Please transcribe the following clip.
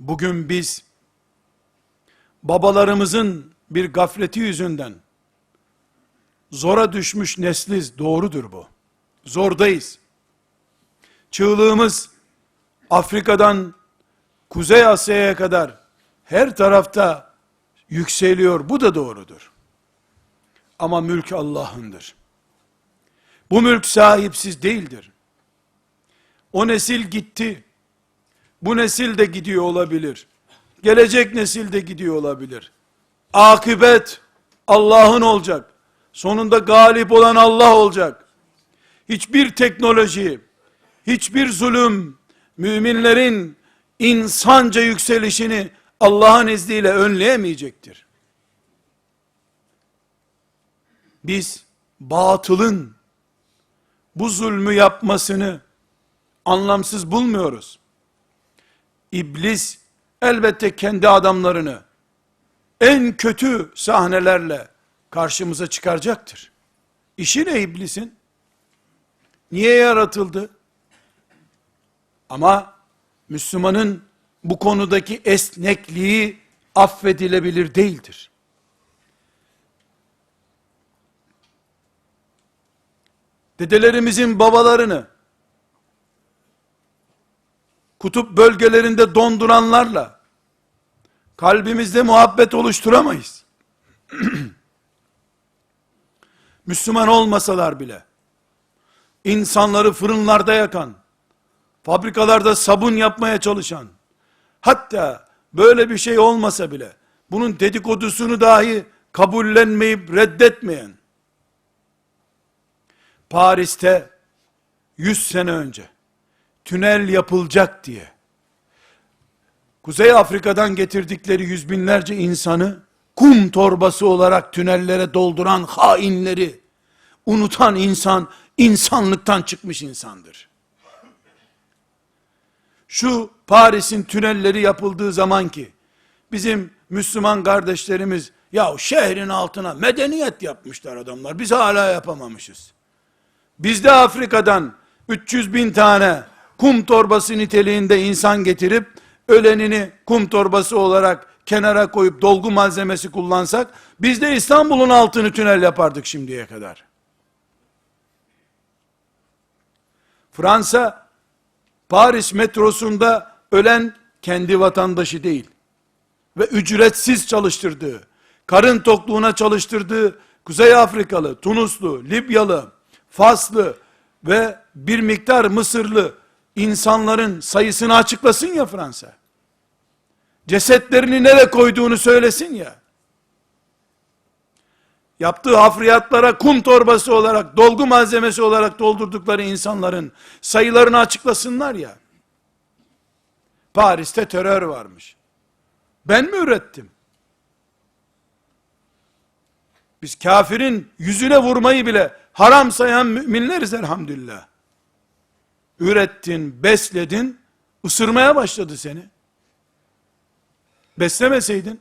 Bugün biz babalarımızın bir gafleti yüzünden zora düşmüş nesliz. Doğrudur bu. Zordayız. Çığlığımız Afrika'dan Kuzey Asya'ya kadar her tarafta yükseliyor. Bu da doğrudur. Ama mülk Allah'ındır. Bu mülk sahipsiz değildir. O nesil gitti. Bu nesil de gidiyor olabilir. Gelecek nesil de gidiyor olabilir. Akıbet Allah'ın olacak. Sonunda galip olan Allah olacak. Hiçbir teknoloji, hiçbir zulüm, müminlerin insanca yükselişini Allah'ın izniyle önleyemeyecektir. Biz batılın bu zulmü yapmasını anlamsız bulmuyoruz. İblis elbette kendi adamlarını en kötü sahnelerle karşımıza çıkaracaktır. İşi ne iblisin? Niye yaratıldı? Ama Müslümanın bu konudaki esnekliği affedilebilir değildir. Dedelerimizin babalarını kutup bölgelerinde donduranlarla kalbimizde muhabbet oluşturamayız. Müslüman olmasalar bile insanları fırınlarda yakan, fabrikalarda sabun yapmaya çalışan, hatta böyle bir şey olmasa bile, bunun dedikodusunu dahi kabullenmeyip reddetmeyen, Paris'te 100 sene önce, tünel yapılacak diye, Kuzey Afrika'dan getirdikleri yüz binlerce insanı, kum torbası olarak tünellere dolduran hainleri, unutan insan, insanlıktan çıkmış insandır şu Paris'in tünelleri yapıldığı zaman ki bizim Müslüman kardeşlerimiz ya şehrin altına medeniyet yapmışlar adamlar. Biz hala yapamamışız. Biz de Afrika'dan 300 bin tane kum torbası niteliğinde insan getirip ölenini kum torbası olarak kenara koyup dolgu malzemesi kullansak biz de İstanbul'un altını tünel yapardık şimdiye kadar. Fransa Paris metrosunda ölen kendi vatandaşı değil ve ücretsiz çalıştırdığı, karın tokluğuna çalıştırdığı Kuzey Afrikalı, Tunuslu, Libyalı, Faslı ve bir miktar Mısırlı insanların sayısını açıklasın ya Fransa. Cesetlerini nereye koyduğunu söylesin ya. Yaptığı hafriyatlara kum torbası olarak, dolgu malzemesi olarak doldurdukları insanların sayılarını açıklasınlar ya. Paris'te terör varmış. Ben mi ürettim? Biz kafirin yüzüne vurmayı bile haram sayan müminleriz elhamdülillah. Ürettin, besledin, ısırmaya başladı seni. Beslemeseydin,